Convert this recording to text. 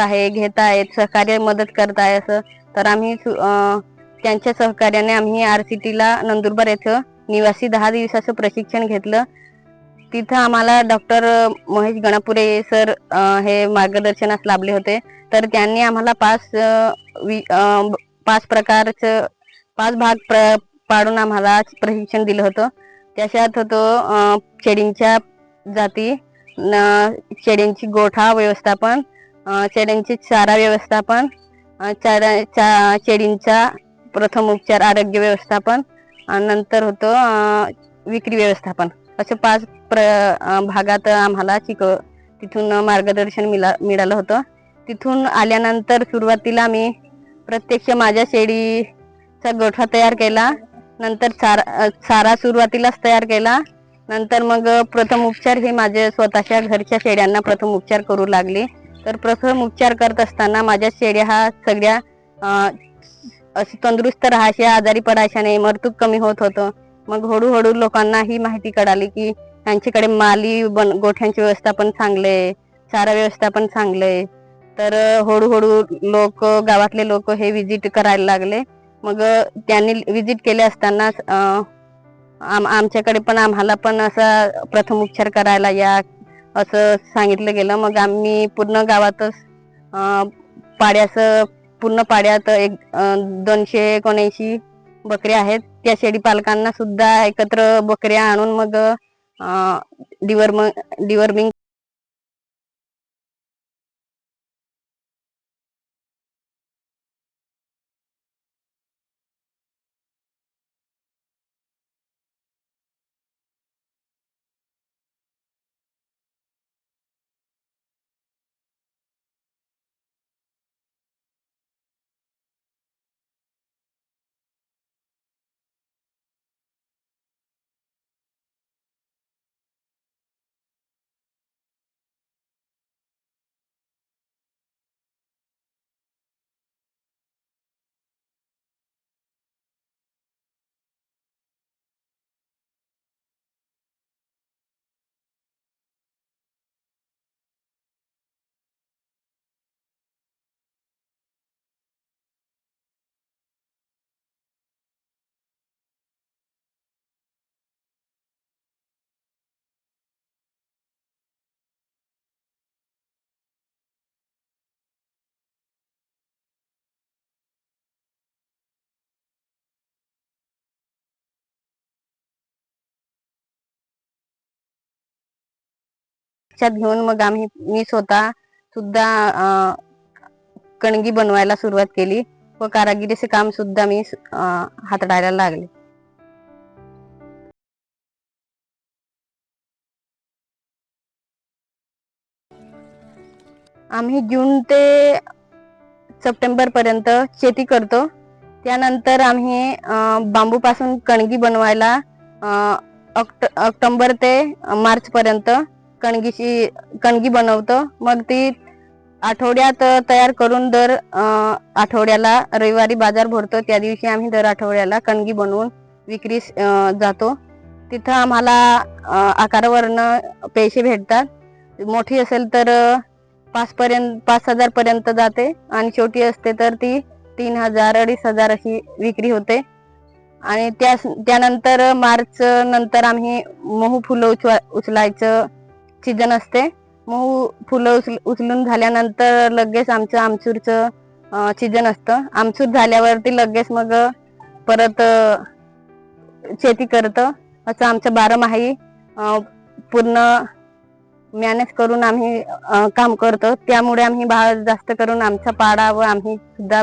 आहे घेत आहेत सहकार्य मदत करत आहे असं. तर आम्ही त्यांच्या सहकार्याने आम्ही आर सी टीला नंदुरबार येथं निवासी दहा दिवसाचं प्रशिक्षण घेतलं. तिथं आम्हाला डॉक्टर महेश गणापुरे सर हे मार्गदर्शनास लाभले होते. तर त्यांनी आम्हाला पाच पाच प्रकारचं पाच भाग प्र पाडून आम्हाला प्रशिक्षण दिलं होतं. त्याच्यात होतो शेळींच्या जाती न- शेळींची गोठा व्यवस्थापन चेड्यांची चारा व्यवस्थापन चारा चा शेळींचा प्रथम उपचार आरोग्य व्यवस्थापन नंतर होतं विक्री व्यवस्थापन. असे पाच प्र भागात आम्हाला शिकव तिथून मार्गदर्शन मिला मिळालं होतं. तिथून आल्यानंतर सुरुवातीला मी प्रत्यक्ष माझ्या शेळीचा गोठा तयार केला. नंतर चारा चारा सुरुवातीलाच तयार केला. नंतर मग प्रथम उपचार हे माझे स्वतःच्या घरच्या शेळ्यांना प्रथम उपचार करू लागले. तर प्रथम उपचार करत असताना माझ्या शेळ्या हा सगळ्या अशी तंदुरुस्त राहाशे आजारी पडायच्या नाही मरतूक कमी होत होतं. मग हळूहळू लोकांना ही माहिती कळाली की त्यांच्याकडे माली बन गोठ्यांची व्यवस्थापन चांगले चारा व्यवस्थापन चांगले. तर हळूहळू लोक गावातले लोक हे विजिट करायला लागले. मग त्यांनी विजिट केले असताना आम आमच्याकडे पण आम्हाला पण असा प्रथम उपचार करायला या असं सांगितलं गेलं. मग आम्ही पूर्ण गावातच पाड्याचं पूर्ण पाड्यात एक दोनशे एकोणऐंशी बकऱ्या आहेत. त्या शेळी पालकांना सुद्धा एकत्र बकऱ्या आणून मग डिवर्म डिवर्मिंग लक्षात घेऊन मग आम्ही मी स्वतः सुद्धा कणगी बनवायला सुरुवात केली. व कारागिरीचे काम सुद्धा मी अं, हाताळायला लागले. आम्ही जून ते सप्टेंबर पर्यंत शेती करतो. त्यानंतर आम्ही बांबू पासून कणगी बनवायला ऑक्ट ऑक्टोबर ते मार्च पर्यंत कणगीची कणगी बनवतो. मग ती आठवड्यात तयार करून दर आठवड्याला रविवारी बाजार भरतो. त्या दिवशी आम्ही दर आठवड्याला कणगी बनवून विक्रीस जातो. तिथं आम्हाला आकारावरनं पैसे भेटतात. मोठी असेल तर पाचपर्यंत पाच पर्यंत पाच हजार पर्यंत जाते आणि छोटी असते तर ती तीन हजार अडीच हजार अशी विक्री होते. आणि त्या त्यानंतर मार्च नंतर आम्ही मोहू फुलं उचवा उचलायचं सीजन असते. मग फुलं उचल उचलून झाल्यानंतर लगेच आमचं आमचूरचं सीजन असतं. आमचूर झाल्यावरती लगेच मग परत शेती करतं. असं आमचं बारमाही पूर्ण मॅनेज करून आम्ही काम करतो. त्यामुळे आम्ही बा जास्त करून आमचा पाडा व आम्ही सुद्धा